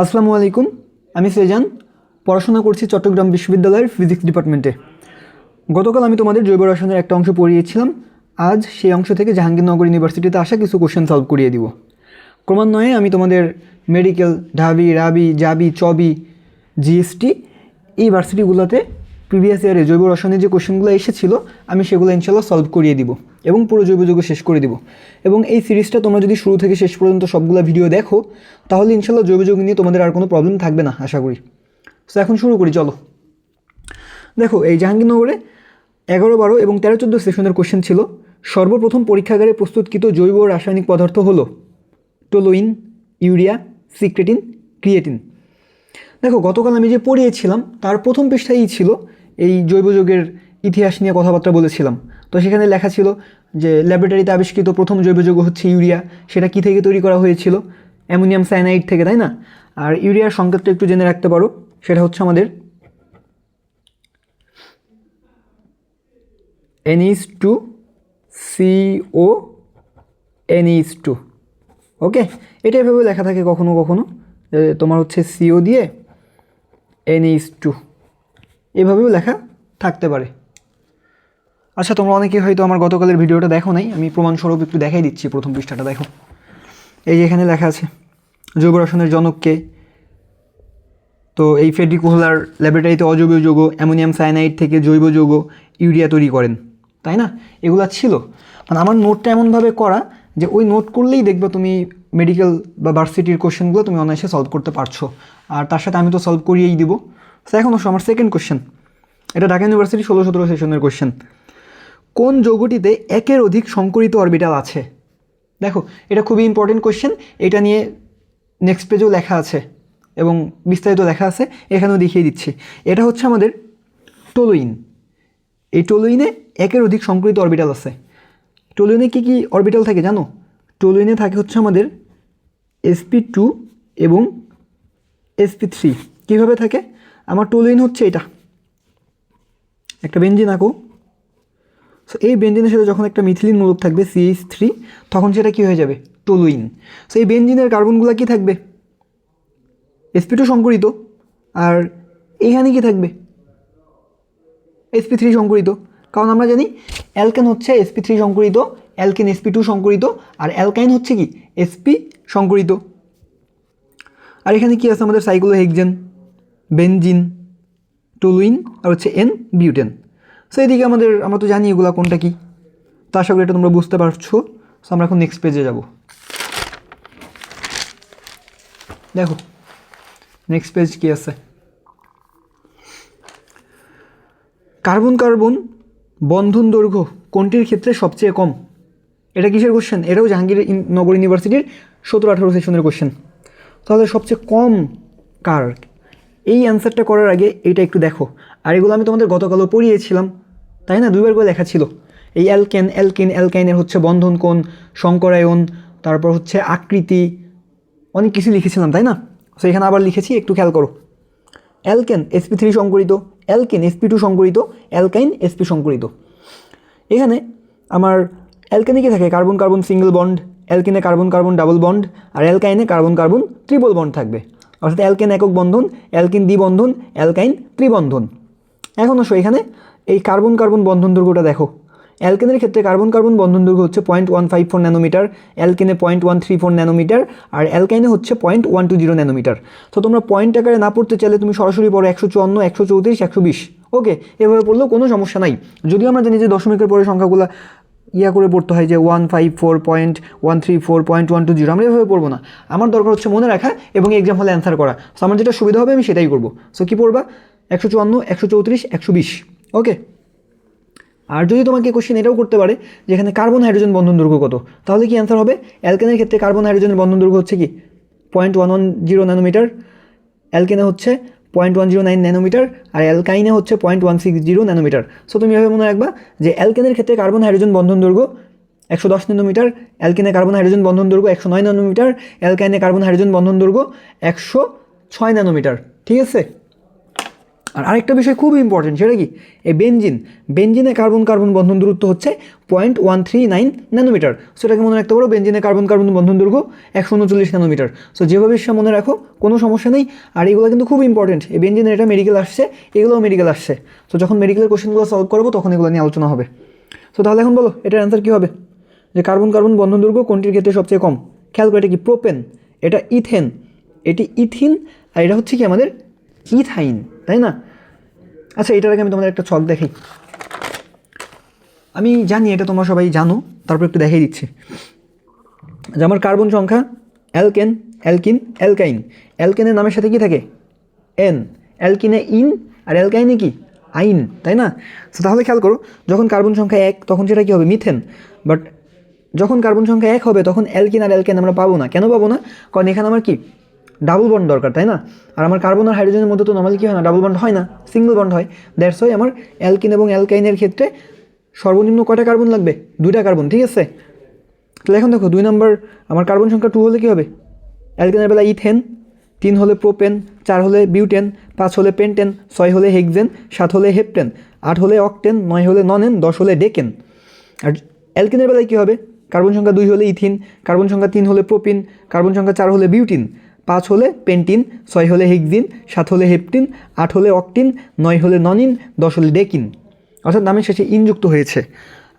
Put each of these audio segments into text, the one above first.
আসসালামু আলাইকুম, আমি সেজান, পড়াশোনা করছি চট্টগ্রাম বিশ্ববিদ্যালয়ের ফিজিক্স ডিপার্টমেন্টে। গতকাল আমি তোমাদের জৈব রসায়নের একটা অংশ পড়িয়েছিলাম, আজ সেই অংশ থেকে জাহাঙ্গীরনগর ইউনিভার্সিটিতে আসা কিছু কোশ্চেন সলভ করিয়ে দিব। ক্রমান্বয়ে আমি তোমাদের মেডিকেল, ঢাবি, রাবি, জাবি, চবি, জিএসটি এই ভার্সিটিগুলোতে প্রিভিয়াস ইয়ারে জৈব রসায়নের যে কোশ্চেনগুলো এসেছিল, আমি সেগুলো ইনশাল্লাহ সলভ করিয়ে দিব। এবং পুরো জৈব যৌগ শেষ করে দিব। এবং এই সিরিজটা তোমরা যদি শুরু থেকে শেষ পর্যন্ত সবগুলো ভিডিও দেখো, তাহলে ইনশাল্লাহ জৈব যৌগ নিয়ে তোমাদের আর কোনো প্রবলেম থাকবে না, আশা করি। তো এখন শুরু করি, চলো। দেখো, এই জাহাঙ্গীরনগরে এগারো বারো এবং তেরো চোদ্দ সেশনের কোশ্চেন ছিল, সর্বপ্রথম পরীক্ষাগারে প্রস্তুতকৃত জৈব রাসায়নিক পদার্থ হলো টোলোইন, ইউরিয়া, সিক্রেটিন, ক্রিয়েটিন। দেখো, গতকাল আমি যে পড়িয়েছিলাম, তার প্রথম পৃষ্ঠায়ই ছিল এই জৈব যৌগের ইতিহাস নিয়ে কথাবার্তা বলেছিলাম। তো সেখানে লেখা ছিল যে ল্যাবরেটরিতে আবিষ্কৃত প্রথম জৈব যৌগ হচ্ছে ইউরিয়া। সেটা কী থেকে তৈরি করা হয়েছিল? অ্যামোনিয়াম সায়ানাইড থেকে, তাই না? আর ইউরিয়ার সংকেতটা একটু জেনে রাখতে পারো। সেটা হচ্ছে আমাদের এনইস টু সিও এনইস টু ওকে এটা এভাবে লেখা থাকে কখনো কখনো তোমার হচ্ছে সিও দিয়ে এনইস টু এভাবেও লেখা থাকতে পারে। আচ্ছা তোমরা অনেকে হয়তো আমার গতকালের ভিডিওটা দেখো নাই, আমি প্রমাণস্বরূপ একটু দেখাই দিচ্ছি প্রথম পৃষ্ঠাটা, দেখো। এই যে এখানে লেখা আছে জৈব রসায়নের জনককে তো এই ফেড্রিকোহলার ল্যাবরেটরিতে অজৈব যৌগ, অ্যামোনিয়াম সায়ানাইড থেকে জৈব যৌগ, ইউরিয়া তৈরি করেন, তাই না? এগুলা ছিল। মানে আমার নোটটা এমনভাবে করা যে ওই নোট করলেই দেখবে তুমি মেডিকেল বা ভার্সিটির কোশ্চেনগুলো তুমি অনায়াসে সলভ করতে পারছ। আর তার সাথে আমি তো সলভ করিয়েই দিব। তো এখন আমার সেকেন্ড কোশ্চেন এটা ঢাকা ইউনিভার্সিটি ষোলো সতেরো সেশনের কোশ্চেন কোন যৌগটিতে একের অধিক সংকরিত অরবিটাল আছে? দেখো, এটা খুবই ইম্পর্টেন্ট কোশ্চেন এটা নিয়ে নেক্সট পেজেও লেখা আছে এবং বিস্তারিত লেখা আছে। এখানেও দেখিয়ে দিচ্ছি। এটা হচ্ছে আমাদের টোলোইন। এই টোলোইনে একের অধিক সংকরিত অরবিটাল আছে। টোলোইনে কী কী অরবিটাল থাকে জানো? টোলোইনে থাকে হচ্ছে আমাদের এসপি টু এবং এসপি থ্রি কীভাবে থাকে? আমার টোলোইন হচ্ছে এটা। একটা বেঞ্জিন আঁকো। সো এই বেঞ্জিনের সাথে যখন একটা মিথিলিন মূলক থাকবে সিএইচ থ্রি তখন সেটা কী হয়ে যাবে? টোলুইন সো এই বেঞ্জিনের কার্বনগুলো কী থাকবে? এসপি টু সংকরিত। আর এইখানে কী থাকবে? এসপি থ্রি সংকরিত। কারণ আমরা জানি অ্যালকেন হচ্ছে এসপি থ্রি সংকরিত অ্যালকেন এসপি টু সংকরিত, আর অ্যালকাইন হচ্ছে কি? এসপি সংকরিত। আর এখানে কি আছে আমাদের সাইক্লোহেক্সেন বেনজিন টুলুইন আর হচ্ছে এন বিউটেন সো এদিকে আমাদের, আমরা তো জানি এগুলো কোনটা কি। তো আশা করি এটা তোমরা বুঝতে পারছ। সো আমরা এখন নেক্সট পেজে যাব। দেখো নেক্সট পেজ কি আছে? কার্বন কার্বন বন্ধন দৈর্ঘ্য কোনটির ক্ষেত্রে সবচেয়ে কম? এটা কিসের কোশ্চেন এটাও জাহাঙ্গীর নগর ইউনিভার্সিটির সতেরো, আঠারো সেশনের কোশ্চেন তাহলে সবচেয়ে কম কার? এই অ্যান্সারটা করার আগে এটা একটু দেখো। আর এগুলো আমি তোমাদের গতকালও পড়িয়েছিলাম। তাই না? দুইবার করে লেখা ছিল। এই অ্যালকেন অ্যালকিন অ্যালকাইনের হচ্ছে বন্ধন কোণ, সংকরায়ন, তারপর হচ্ছে আকৃতি, অনেক কিছু লিখেছিলাম, তাই না? সো এখানে আবার লিখেছি, একটু খেয়াল করো। অ্যালকেন এসপি থ্রি সংকরিত অ্যালকেন এসপি টু সংকরিত অ্যালকাইন এসপি সংকরিত। এখানে আমার অ্যালকেনে কি থাকে? কার্বন কার্বন সিঙ্গেল বন্ড অ্যালকেনে কার্বন কার্বন ডাবল বন্ড আর অ্যালকাইনে কার্বন কার্বন ট্রিপল বন্ড থাকবে। অর্থাৎ অ্যালকেন একক বন্ধন অ্যালকিন দ্বিবন্ধন অ্যালকাইন ত্রিবন্ধন। এখন আসো এখানে এই কার্বন কার্বন বন্ধন দৈর্ঘ্যটা দেখো। অ্যালকেনের ক্ষেত্রে কার্বন কার্বন বন্ধন দৈর্ঘ্য হচ্ছে point one five four nanometre অ্যালকেনে point one three four nanometre আর অ্যালকাইনে হচ্ছে point one two zero nanometre তো তোমরা পয়েন্ট আকারে না পড়তে চাইলে তুমি সরাসরি পড়ো একশো চুয়ান্ন, একশো চৌত্রিশ, একশো বিশ। ওকে, এভাবে পড়লেও কোনো সমস্যা নাই। যদিও আমরা জানি যে দশমিকের পরে সংখ্যাগুলো ইয়া করে পড়তে হয় যে one five four point one three four point one two zero আমরা এভাবে পড়ব না। আমার দরকার হচ্ছে মনে রাখা এবং এক্সাম হলে অ্যান্সার করা। সো আমার যেটা সুবিধা হবে আমি সেটাই করব। সো কী পড়বা? একশো চুয়ান্ন, একশো চৌত্রিশ, একশো বিশ। ওকে আর যদি তোমাকে কোশ্চেন এটাও করতে পারে যে এখানে কার্বন হাইড্রোজেন বন্ধন দৈর্ঘ্য কত? তাহলে কি অ্যান্সার হবে? অ্যালকেনের ক্ষেত্রে কার্বন হাইড্রোজেনের বন্ধন দৈর্ঘ্য হচ্ছে কি? Point one one zero nanometre অ্যালকেনে হচ্ছে point one zero nine nanometre আর অ্যালকাইনে হচ্ছে point one six zero nanometre so তুমি এভাবে মনে রাখবা যে অ্যালকেনের ক্ষেত্রে কার্বন হাইড্রোজেন বন্ধন দৈর্ঘ্য একশো দশ ন্যানোমিটার অ্যালকেনে কার্বন হাইড্রোজেন বন্ধন দৈর্ঘ্য একশো নয় ন্যানোমিটার অ্যালকাইনে কার্বন হাইড্রোজেন বন্ধন দৈর্ঘ্য একশো ছয় ন্যানোমিটার ঠিক আছে? আর আরেকটা বিষয় খুব ইম্পর্টেন্ট সেটা কি? এই বেঞ্জিন বেঞ্জিনে কার্বন কার্বন বন্ধন দূরত্ব হচ্ছে point one three nine nanometre সেটাকে মনে রাখতে পারো বেঞ্জিনে কার্বন কার্বন বন্ধন দৈর্ঘ্য একশো উনচল্লিশ ন্যানোমিটার সো যেভাবে সে মনে রাখো, কোনো সমস্যা নেই। আর এগুলো কিন্তু খুব ইম্পর্টেন্ট এই বেঞ্জিনে এটা মেডিকেল আসছে, এগুলোও মেডিকেল আসছে। তো যখন মেডিকেলের কোশ্চেনগুলো সলভ করব, তখন এগুলো নিয়ে আলোচনা হবে। তো তাহলে এখন বলো, এটার অ্যান্সার কী হবে? যে কার্বন কার্বন বন্ধন দৈর্ঘ্য কোনটির ক্ষেত্রে সবচেয়ে কম? খেয়াল করে, এটা কি প্রোপেন এটা ইথেন এটি ইথিন আর এটা হচ্ছে কি আমাদের? ইথাইন তাই না? আচ্ছা এটার আগে আমি তোমাদের একটা ছক দেখাই আমি জানি এটা তোমরা সবাই জানো, তারপর একটু দেখাই দিচ্ছি। যে আমার কার্বন সংখ্যা অ্যালকেন, অ্যালকিন, অ্যালকাইন। অ্যালকেনের নামের সাথে কি থাকে? এন। অ্যালকিনে ইন আর অ্যালকাইনে কি? আইন, তাই না? তো তাহলে খেয়াল করো, যখন কার্বন সংখ্যা এক, তখন সেটা কী হবে? মিথেন। বাট যখন কার্বন সংখ্যা এক হবে, তখন অ্যালকিন আর অ্যালকেন আমরা পাবো না। কেন পাবো না? কারণ এখানে আমার কি? ডাবল বন্ড দরকার, তাই না? আর আমার কার্বন আর হাইড্রোজেনের মধ্যে তো নর্মালি কী হয় না? ডাবল বন্ড হয় না সিঙ্গেল বন্ড হয়। দ্যাটস ওয়াই আমার অ্যালকিন এবং অ্যালকাইনের ক্ষেত্রে সর্বনিম্ন কয়টা কার্বন লাগবে? দুইটা কার্বন ঠিক আছে? তাহলে এখন দেখো, দুই নম্বর আমার কার্বন সংখ্যা টু হলে কী হবে? অ্যালকেনের বেলা ইথেন তিন হলে প্রোপেন চার হলে বিউটেন পাঁচ হলে পেন্টেন ছয় হলে হেক্সেন সাত হলে হেপটেন আট হলে অকটেন নয় হলে ননেন দশ হলে ডেকেন আর অ্যালকেনের বেলায় কী হবে? কার্বন সংখ্যা দুই হলে ইথিন কার্বন সংখ্যা তিন হলে প্রোপিন কার্বন সংখ্যা চার হলে বিউটিন পাঁচ হলে পেন্টিন, ছয় হলে হেক্সিন, সাত হলে হেপটিন, আট হলে অকটিন, নয় হলে ননিন, দশ হলে ডেকিন। অর্থাৎ নামের শেষে ইনযুক্ত হয়েছে।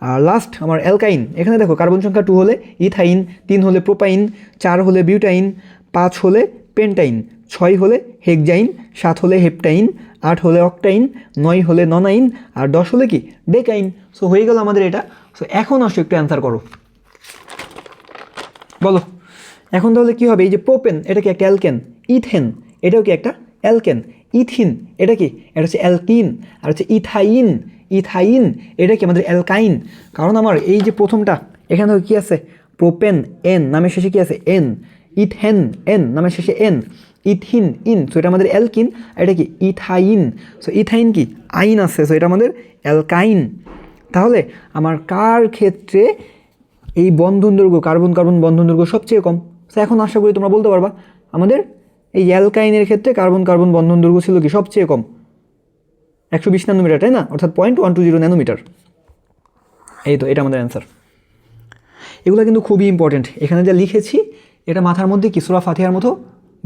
আর লাস্ট আমার অ্যালকাইন। এখানে দেখো, কার্বন সংখ্যা টু হলে ইথাইন, তিন হলে প্রোপাইন, চার হলে বিউটাইন, পাঁচ হলে পেন্টাইন, ছয় হলে হেক্সাইন, সাত হলে হেপটাইন, আট হলে অকটাইন, নয় হলে ননাইন, আর দশ হলে কি? ডেকাইন। সো হয়ে গেল আমাদের এটা। সো এখন আসো একটু অ্যান্সার করো। বলো। এখন তাহলে কী হবে? এই যে প্রোপেন এটা কি একটা অ্যালকেন ইথেন এটাও কি একটা অ্যালকেন ইথিন এটা কি? এটা হচ্ছে অ্যালকিন আর হচ্ছে ইথাইন ইথাইন এটা কি আমাদের অ্যালকাইন কারণ আমার এই যে প্রথমটা, এখানে দেখো কী আছে? প্রোপেন এন নামের শেষে কী আছে? এন ইথেন এন নামের শেষে এন ইথিন ইন সো এটা আমাদের অ্যালকিন এটা কি? ইথাইন সো ইথাইন কি? আইন আছে সো এটা আমাদের অ্যালকাইন তাহলে আমার কার ক্ষেত্রে এই বন্ধন দৈর্ঘ্য কার্বন কার্বন বন্ধন দৈর্ঘ্য সবচেয়ে কম? তো এখন আশা করি তোমরা বলতে পারবা, আমাদের এই অ্যালকাইনের ক্ষেত্রে কার্বন কার্বন বন্ধন দৈর্ঘ্য ছিল কি সবচেয়ে কম? একশো বিশ ন্যানোমিটার, তাই না? অর্থাৎ point one two zero nanometre. এই তো, এটা আমাদের অ্যান্সার এগুলো কিন্তু খুবই ইম্পর্টেন্ট এখানে যা লিখেছি, এটা মাথার মধ্যে কি? সুরা ফাতিহার মতো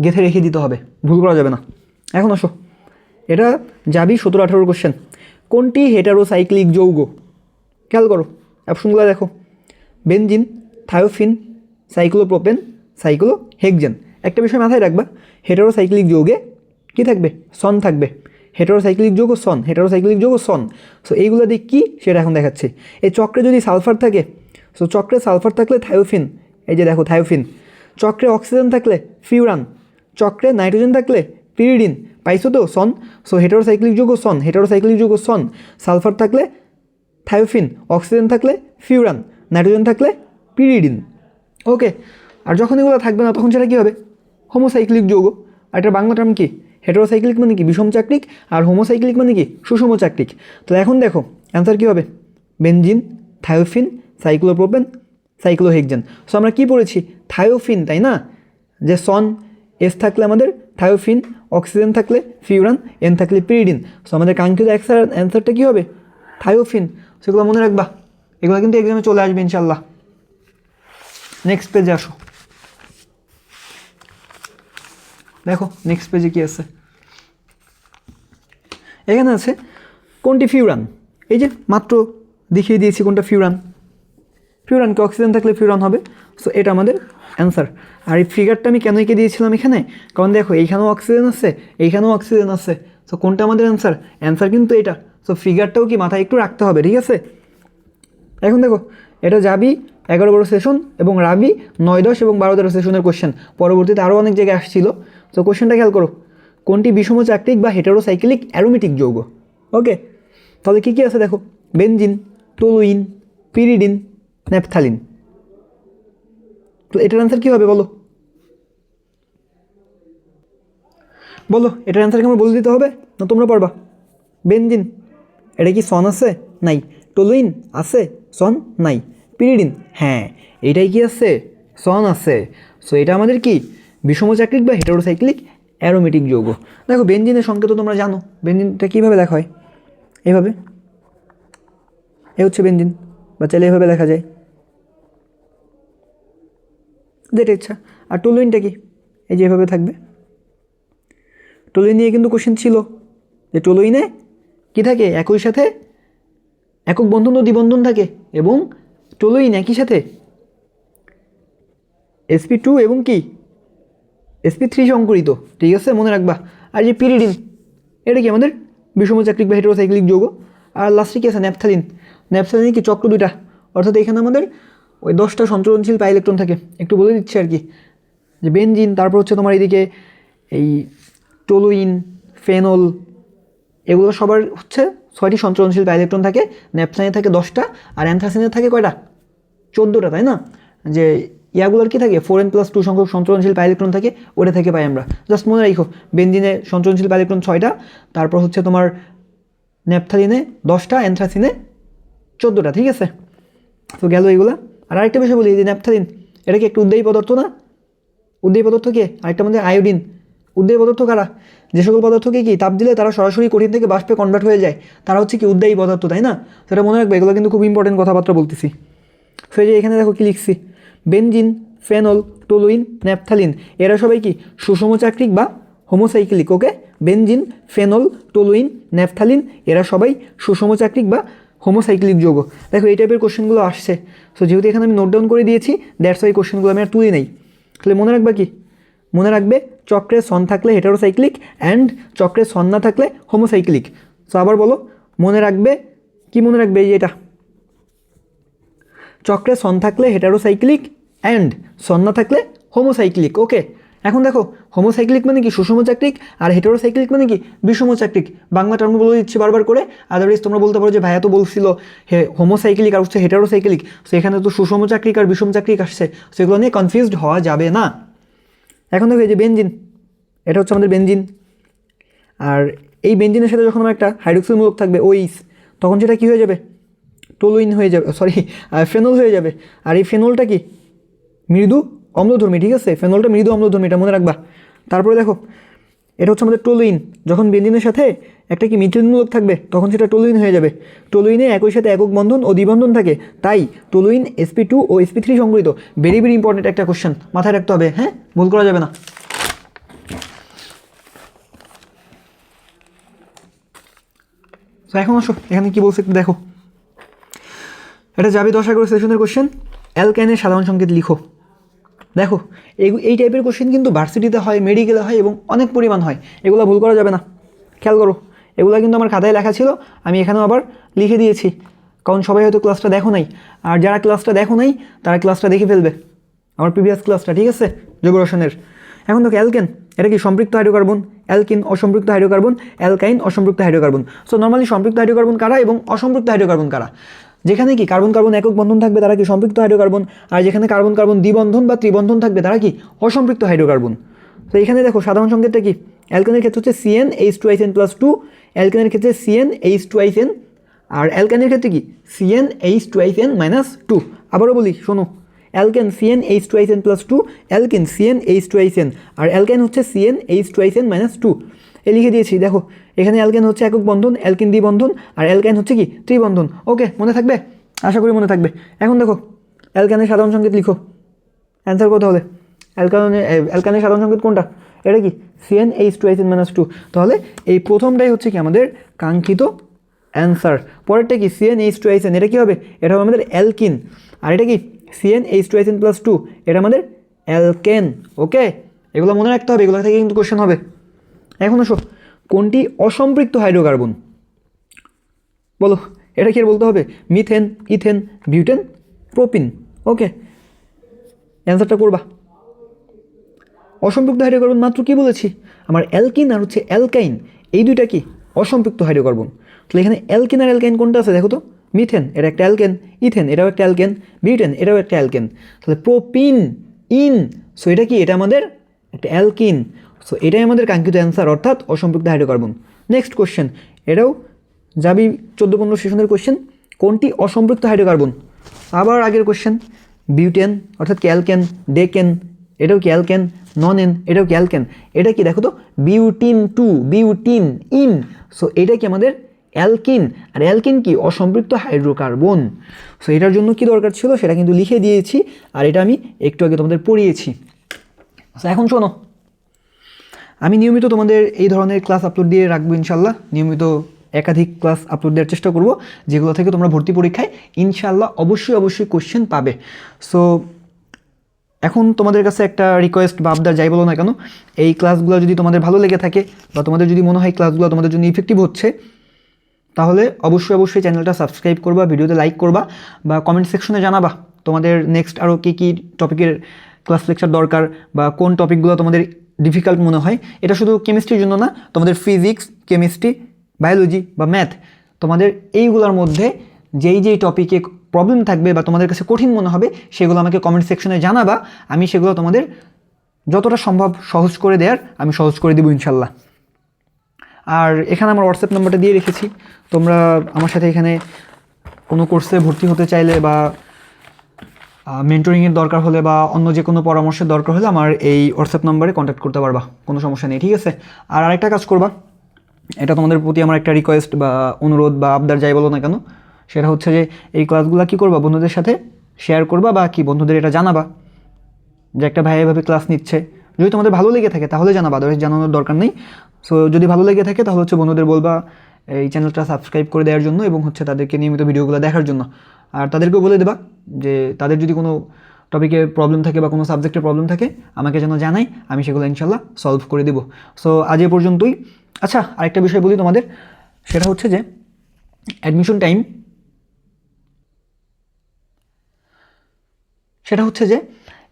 গেঁথে রেখে দিতে হবে। ভুল করা যাবে না। এখন আসো। এটা যাবি সতেরো আঠারো কোশ্চেন কোনটি হেটারোসাইক্লিক যৌগ? খেয়াল করো। অপশনগুলো দেখো। Benzene, thiophene, cyclopropane cyclohexane. একটা বিষয় মাথায় রাখবা, হেটারোসাইক্লিক যৌগে কি থাকবে? সন থাকবে। হেটারোসাইক্লিক যৌগ সন, হেটারোসাইক্লিক যৌগ সন। সো এইগুলো দিয়ে কী সেটা এখন দেখাচ্ছি। এই চক্রে যদি সালফার থাকে সো চক্রে সালফার থাকলে থায়োফিন এই যে দেখো থায়োফিন চক্রে অক্সিজেন থাকলে ফিউরান, চক্রে নাইট্রোজেন থাকলে পিরিডিন, পাইছো তো সন? সো হেটারোসাইক্লিক যৌগ সন, হেটারোসাইক্লিক যৌগ সন। সালফার থাকলে থায়োফিন অক্সিজেন থাকলে ফিউরান, নাইট্রোজেন থাকলে পিরিডিন। ওকে আর যখন এগুলো থাকবে না, তখন সেটা কী হবে? হোমোসাইক্লিক যৌগ। আর এটার বাংলা টার্ম কি? হেটারোসাইক্লিক মানে কি? বিষম চাকরিক আর হোমোসাইক্লিক মানে কি? সুষম চাকরিক তো এখন দেখো অ্যান্সার কী হবে? Benzene thiophene cyclopropane cyclohexane so আমরা কী পড়েছি? থায়োফিন তাই না? যে সন এস থাকলে আমাদের থায়োফিন অক্সিজেন থাকলে ফিউরান এন থাকলে পিরিডিন সো আমাদের কাঙ্ক্ষিত অ্যান্সার অ্যান্সারটা কী হবে? থায়োফিন সেগুলো মনে রাখবা। এগুলো কিন্তু এক্সামে চলে আসবে ইনশাল্লাহ নেক্সট পেজে আসো। দেখো নেক্সট পেজে কি আছে? এখানে আছে, কোনটি ফিউরান? এই যে মাত্র দেখিয়ে দিয়েছি কোনটা ফিউরান। ফিউরানকে অক্সিজেন থাকলে ফিউরান হবে। সো এটা আমাদের অ্যান্সার আর এই ফিগারটা আমি কেন এঁকে দিয়েছিলাম এখানে? কারণ দেখো, এইখানেও অক্সিজেন আছে, এইখানেও অক্সিজেন আছে। সো কোনটা আমাদের অ্যান্সার অ্যান্সার কিন্তু এটা। সো ফিগারটাও কি মাথায় একটু রাখতে হবে, ঠিক আছে? এখন দেখো, এটা যাবি এগারো বারো সেশন এবং রাবি নয় দশ এবং বারো তেরো সেশনের কোশ্চেন পরবর্তীতে আরও অনেক জায়গায় আসছিল। তো কোশ্চেনটা খেয়াল করো। কোনটি বিষম চাকরিক বা হেটারোসাইক্লিক অ্যারোমেটিক যৌগ? ওকে তাহলে কী কী আছে দেখো? বেনজিন টলুইন পিরিডিন ন্যাপথালিন তো এটার অ্যান্সার কী হবে বলো? বলো, এটার অ্যান্সার কি আমার বলে দিতে হবে? না, তোমরা পারবা বেনজিন এটা কি সন আছে? নাই। টলুইন আছে? সন নাই। পিরিডিন হ্যাঁ এটাই কি আছে? সন আছে। সো এটা আমাদের কি? বিষমচাকরিক বা হেটারোসাইক্লিক অ্যারোমেটিক যৌগ। দেখো বেঞ্জিনের সংকেত তোমরা জানো। বেঞ্জিনটা কীভাবে দেখা হয়? এভাবে। এ হচ্ছে বেঞ্জিন বা চাইলে এভাবে দেখা যায়। যেটা ইচ্ছা। আর টুলুইনটা কি? এই যে এভাবে থাকবে। টুলুইন নিয়ে কিন্তু কোশ্চেন ছিল। যে টুলুইনে কি থাকে? একই সাথে একক বন্ধন ও দ্বিবন্ধন থাকে। এবং টুলুইন একই সাথে এসপি টু এবং কি? এসপি থ্রি সংকরিত ঠিক আছে? মনে রাখবা। আর যে পিরিডিন এটা কি আমাদের? বিষম চাকরিক বা হেটেরোসাইক্লিক যৌগ। আর লাস্টে কি আছে? ন্যাপথালিন ন্যাপথালিন কি চক্র দুইটা। অর্থাৎ এখানে আমাদের ওই দশটা সঞ্চরণশীল পাই ইলেকট্রন থাকে। একটু বলে দিচ্ছি আর কি। যে বেনজিন তারপর হচ্ছে তোমার এদিকে এই টোলুইন ফেনল এগুলো সবার হচ্ছে ছয়টি সঞ্চরণশীল পাই ইলেকট্রন থাকে। ন্যাপথালিনে থাকে দশটা, আর অ্যান্থ্রাসিনে থাকে কয়টা? চোদ্দোটা, তাই না? যে ইয়াগুলোর কি থাকে? ফোর এন প্লাস টু সংখ্যক সঞ্চরণশীল পাই ইলেকট্রন থাকে, ওটা থেকে পাই আমরা। জাস্ট মনে রাখো, বেনজিনে সঞ্চরণশীল পাই ইলেকট্রন ছয়টা, তারপর হচ্ছে তোমার ন্যাপথালিনে দশটা, অ্যান্থ্রাসিনে চোদ্দোটা, ঠিক আছে? তো গেল এইগুলা। আর আরেকটা বিষয় বলি যে ন্যাপথালিন এটা কি একটু উদ্যায়ী পদার্থ না? উদ্যায়ী পদার্থ কে? আরেকটা মধ্যে আয়োডিন। উদ্যায়ী পদার্থ কারা? যে সকল পদার্থকে কি তাপ দিলে তারা সরাসরি কঠিন থেকে বাষ্পে কনভার্ট হয়ে যায়? তারা হচ্ছে কি উদ্যায়ী পদার্থ, তাই না? সেটা মনে রাখবে, এগুলো কিন্তু খুব ইম্পর্টেন্ট কথাবার্তা বলতেছি। সো এই যে এখানে দেখো কি লিখছি? বেনজিন, ফেনল, টোলুইন, ন্যাপথালিন, এরা সবাই কি সুষমচাক্রিক বা homocyclic, okay? Benzene, phenol, toluene, naphthalene, এরা সবাই সুষমচাক্রিক বা হোমোসাইক্লিক যৌগ। দেখো, এই টাইপের কোশ্চেনগুলো আসছে। সো যেহেতু এখানে আমি নোট ডাউন করে দিয়েছি দ্যাটস ওই কোশ্চেনগুলো আমি আর তুলি নেই। তাহলে মনে রাখবা কি? মনে রাখবে চক্রে সন থাকলে হেটারোসাইক্লিক অ্যান্ড চক্রে সন না থাকলে হোমোসাইক্লিক সো আবার বলো, মনে রাখবে, কি মনে রাখবে এই এটা? চক্রে সন থাকলে হেটারোসাইক্লিক অ্যান্ড সন না থাকলে হোমোসাইক্লিক ওকে এখন দেখো হোমোসাইক্লিক মানে কি? সুষম সুষমচাক্রিক আর হেটারোসাইক্লিক মানে কি? বিষম বিষমচাক্রিক বাংলা টার্ম বলে দিচ্ছি বারবার করে। আদারওয়াইজ তোমরা বলতে পারো যে ভাইয়া তো বলছিল হে হোমোসাইক্লিক আর হচ্ছে হেটারোসাইক্লিক সো এখানে তো সুষমচাক্রিক আর বিষমচাক্রিক আসছে। সেগুলো নিয়ে কনফিউজড হওয়া যাবে না। এখন দেখো এই যে বেঞ্জিন এটা হচ্ছে আমাদের বেঞ্জিন আর এই বেঞ্জিনের সাথে যখন আমার একটা হাইড্রোক্সিল মূলক থাকবে ওইস তখন সেটা কী হয়ে যাবে? টোলুইন হয়ে যাবে সরি ফেনল হয়ে যাবে। আর এই ফেনলটা কি? মৃদু অম্লধর্মী, ঠিক আছে? ফেনলটা মৃদু অম্লধর্মী, এটা মনে রাখবা। তারপরে দেখো, এটা হচ্ছে আমাদের টোলুইন। যখন বেঞ্জিনের সাথে একটা কি মিথিলমূলক থাকবে, তখন সেটা টোলুইন হয়ে যাবে। টোলুইনে একই সাথে একক বন্ধন ও দ্বিবন্ধন থাকে। তাই টোলুইন এসপি টু ও এসপি থ্রি সংগঠিত ভেরি ভেরি ইম্পর্টেন্ট একটা কোশ্চেন মাথায় রাখতে হবে হ্যাঁ? ভুল করা যাবে না। এখন আসো, এখানে কি বলছে একটু দেখো। এটা যাবে দশ এগারো সেশনের কোশ্চেন অ্যালকাইনের সাধারণ সংকেত লিখো। দেখো, এই টাইপের কোশ্চেন কিন্তু ভার্সিটিতে হয় মেডিকেলে হয় এবং অনেক পরিমাণ হয়। এগুলো ভুল করা যাবে না। খেয়াল করো, এগুলো কিন্তু আমার খাতায় লেখা ছিল, আমি এখানেও আবার লিখে দিয়েছি। কারণ সবাই হয়তো ক্লাসটা দেখো নাই। আর যারা ক্লাসটা দেখো নাই, তারা ক্লাসটা দেখে ফেলবে। আমার প্রিভিয়াস ক্লাসটা ঠিক আছে? যোগ রসায়নের এখন দেখো অ্যালকেন এটা কি সম্পৃক্ত হাইড্রোকার্বন অ্যালকিন অসম্পৃক্ত হাইড্রোকার্বন অ্যালকাইন অসম্পৃক্ত হাইড্রোকার্বন সো নর্মালি সম্পৃক্ত হাইড্রোকার্বন কারা এবং অসম্পৃক্ত হাইড্রোকার্বন কারা? যেখানে কি কার্বন কার্বন একক বন্ধন থাকবে, তারা কি সম্পৃক্ত হাইড্রোকার্বন? আর যেখানে কার্বন কার্বন দ্বিবন্ধন বা ত্রিবন্ধন থাকবে, তারা কি অসম্পৃক্ত হাইড্রোকার্বন? তো এখানে দেখো, সাধারণ সংকেতটা কি? অ্যালকানের ক্ষেত্রে হচ্ছে সিএন এইচ টু আইসেন প্লাস টু অ্যালকানের ক্ষেত্রে সিএন এইচ টু আইসেন আর অ্যালকানের ক্ষেত্রে কি? সিএন এইচ টু আইসেন মাইনাস টু আবারও বলি, শোনো, alkene C n H two আইসেন plus two alkene C n H two আইসেন আর অ্যালকেন হচ্ছে সিএন এইচ টু আইসেন মাইনাস টু এ লিখে দিয়েছি, দেখো। এখানে অ্যালকেন হচ্ছে একক বন্ধন, অ্যালকিন দ্বিবন্ধন আর অ্যালকেন হচ্ছে কি? ত্রিবন্ধন। ওকে, মনে থাকবে? আশা করি মনে থাকবে। এখন দেখো অ্যালকানের সাধারণ সংকেত লিখো। অ্যান্সার কত হবে? অ্যালকানের অ্যালকানের সাধারণ সংকেত কোনটা? এটা কি? সিএন এইচ টু আইসেন মাইনাস টু তাহলে এই প্রথমটাই হচ্ছে কি আমাদের কাঙ্ক্ষিত অ্যান্সার। পরেরটা কি? সিএন এইচ টু আইসেন এটা কী হবে? এটা হবে আমাদের অ্যালকিন। আর এটা কি? সিএন এইচ টু আইসেন প্লাস টু এটা আমাদের অ্যালকেন। ওকে? এগুলো মনে রাখতে হবে। এগুলো থেকে কিন্তু কোশ্চেন হবে। এখন আসো, কোনটি অসম্পৃক্ত হাইড্রোকার্বন? বলো, এটা কি বলতে হবে? Methane, ethane, butane, propyne. Okay, অ্যান্সারটা করবা। অসম্পৃক্ত হাইড্রোকার্বন মাত্র কি বলেছি? আমার অ্যালকিন আর হচ্ছে অ্যালকাইন, এই দুইটা কি? অসম্পৃক্ত হাইড্রোকার্বন। তাহলে এখানে অ্যালকিন আর অ্যালকাইন কোনটা আছে? দেখো তো, মিথেন এটা একটা অ্যালকেন, ইথেন এটাও একটা অ্যালকেন, বিউটেন এটাও একটা অ্যালকেন। তাহলে প্রোপিন, ইন সো এটা কি? এটা আমাদের একটা অ্যালকিন। সো এটাই আমাদের কাঙ্ক্ষিত অ্যান্সার অর্থাৎ অসম্পৃক্ত হাইড্রোকার্বন নেক্সট কোশ্চেন এটাও যাবি চোদ্দ পনেরো সেশনের কোশ্চেন কোনটি অসম্পৃক্ত হাইড্রোকার্বন আবার আগের কোশ্চেন বিউটেন অর্থাৎ ক্যালকেন ডেকেন এটাও কি অ্যালকেন নন এন এটাও কি অ্যালকেন এটা কি, দেখো তো বিউটিন টু বিউটিন ইন সো এটা কি আমাদের অ্যালকিন। আর অ্যালকিন কি? অসম্পৃক্ত হাইড্রোকার্বন সো এটার জন্য কি দরকার ছিল? সেটা কিন্তু লিখে দিয়েছি। আর এটা আমি একটু আগে তোমাদের পড়িয়েছি। সো এখন শোনো। আমি নিয়মিত তোমাদের এই ধরনের ক্লাস আপলোড দিয়ে রাখব ইনশাল্লাহ। নিয়মিত একাধিক ক্লাস আপলোড দেওয়ার চেষ্টা করব, যেগুলো থেকে তোমরা ভর্তি পরীক্ষায় ইনশাল্লাহ অবশ্যই অবশ্যই কোশ্চেন পাবে। সো এখন তোমাদের কাছে একটা রিকোয়েস্ট বা আবদার যাই বলো না কেন, এই ক্লাসগুলো যদি তোমাদের ভালো লেগে থাকে বা তোমাদের যদি মনে হয় ক্লাসগুলো তোমাদের জন্য ইফেক্টিভ হচ্ছে, তাহলে অবশ্যই অবশ্যই চ্যানেলটা সাবস্ক্রাইব করবা ভিডিওতে লাইক করবা বা কমেন্ট সেকশনে জানাবা তোমাদের নেক্সট আরও কী কী টপিকের ক্লাস লেকচার দরকার বা কোন টপিকগুলো তোমাদের ডিফিকাল্ট মনে হয়, এটা শুধু কেমিস্ট্রির জন্য না, তোমাদের ফিজিক্স কেমিস্ট্রি বায়োলজি বা ম্যাথ তোমাদের এইগুলোর মধ্যে যেই যেই টপিকে প্রবলেম থাকবে বা তোমাদের কাছে কঠিন মনে হবে, সেগুলো আমাকে কমেন্ট সেকশনে জানাবা, আমি সেগুলো তোমাদের যতটা সম্ভব সহজ করে দেওয়ার, আমি সহজ করে দেবো ইনশাল্লাহ। আর এখানে আমার হোয়াটসঅ্যাপ নাম্বারটা দিয়ে রেখেছি, তোমরা আমার সাথে এখানে কোনো কোর্সে ভর্তি হতে চাইলে বা মেন্টরিংয়ের দরকার হলে বা অন্য যে কোনো পরামর্শের দরকার হলে আমার এই হোয়াটসঅ্যাপ নাম্বারে কন্ট্যাক্ট করতে পারবা, কোনো সমস্যা নেই, ঠিক আছে? আর আরেকটা কাজ করবা, এটা তোমাদের প্রতি আমার একটা রিকোয়েস্ট বা অনুরোধ বা আবদার যাই বলো না কেন, সেটা হচ্ছে যে এই ক্লাসগুলো কী করবা? বন্ধুদের সাথে শেয়ার করবা বা কি বন্ধুদের এটা জানাবা? যে একটা ভাই এভাবে ক্লাস নিচ্ছে, যদি তোমাদের ভালো লেগে থাকে তাহলে জানাবা আদারওয়াইজ জানানোর দরকার নেই। সো যদি ভালো লেগে থাকে তাহলে হচ্ছে বন্ধুদের বলবা, এই চ্যানেলটা সাবস্ক্রাইব করে দেওয়ার জন্য এবং হচ্ছে তাদেরকে নিয়মিত ভিডিওগুলো দেখার জন্য। আর তাদেরকেও বলে দেবা যে তাদের যদি কোনো টপিকে প্রবলেম থাকে বা কোনো সাবজেক্টের প্রবলেম থাকে, আমাকে যেন জানাই, আমি সেগুলো ইনশাল্লাহ সলভ করে দেবো। সো আজ এ পর্যন্তই। আচ্ছা আরেকটা বিষয় বলি তোমাদের। সেটা হচ্ছে যে অ্যাডমিশন টাইম সেটা হচ্ছে যে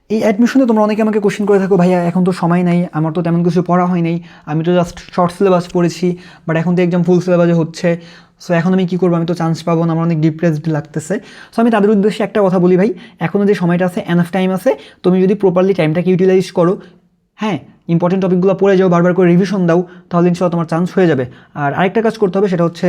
এই অ্যাডমিশনে তোমরা অনেকে আমাকে কোশ্চেন করে থাকো, ভাইয়া, এখন তো সময় নাই, আমার তো তেমন কিছু পড়া হয় নাই, আমি তো জাস্ট শর্ট সিলেবাস পড়েছি বাট এখন তো এক্সাম ফুল সিলেবাসে হচ্ছে। সো এখন আমি কী করব? আমি তো চান্স পাবো না, আমার অনেক ডিপ্রেসড লাগতেছে। সো আমি তাদের উদ্দেশ্যে একটা কথা বলি ভাই। এখনও যে সময়টা আছে এনাফ টাইম আছে, তুমি যদি প্রপারলি টাইমটাকে ইউটিলাইজ করো হ্যাঁ ইম্পর্টেন্ট টপিকগুলো পড়ে যাও, বারবার করে রিভিশন দাও, তাহলে ইনশাল্লাহ তোমার চান্স হয়ে যাবে। আর আরেকটা কাজ করতে হবে, সেটা হচ্ছে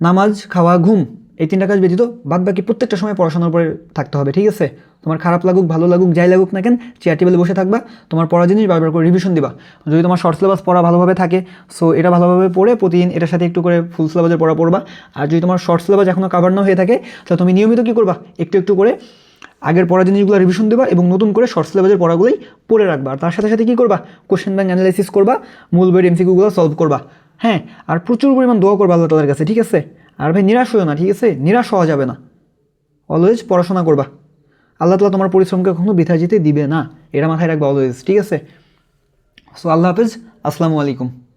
নামাজ, খাওয়া, ঘুম। এই তিনটা কাজ ব্যতীত বাদ বাকি প্রত্যেকটা সময় পড়াশোনার উপরে থাকতে হবে, ঠিক আছে? তোমার খারাপ লাগুক, ভালো লাগুক, যাই লাগুক না কেন চেয়ার টেবিলে বসে থাকবা, তোমার পড়া জিনিস বারবার করে রিভিশন দিবা। যদি তোমার শর্ট সিলেবাস পড়া ভালোভাবে থাকে সো এটা ভালোভাবে পড়ে প্রতিদিন এটার সাথে একটু করে ফুল সিলেবাসের পড়া পড়বা। আর যদি তোমার শর্ট সিলেবাস এখনও কাভার না হয়ে থাকে, তাহলে তুমি নিয়মিত কী করবা? একটু একটু করে আগের পড়া জিনিসগুলো রিভিশন দেবা এবং নতুন করে শর্ট সিলেবাসের পড়াগুলোই পড়ে রাখবা। আর তার সাথে সাথে কী করবা? কোশ্চেন ব্যাংক অ্যানালাইসিস করবা, মূল বইয়ের এমসিকিউগুলো সলভ করবা। হ্যাঁ আর প্রচুর পরিমাণ দোয়া করবা আল্লাহ তালার কাছে, ঠিক আছে? আর ভাই, নিরাশ হয়েও না, ঠিক আছে? নিরাশ হওয়া যাবে না। অলওয়েজ পড়াশোনা করবা। আল্লাহ তালা তোমার পরিশ্রমকে কখনো বৃথা যেতে দিবে না। এটা মাথায় রাখবা অলওয়েজ ঠিক আছে? সো আল্লাহ হাফিজ, আসসালামু আলাইকুম।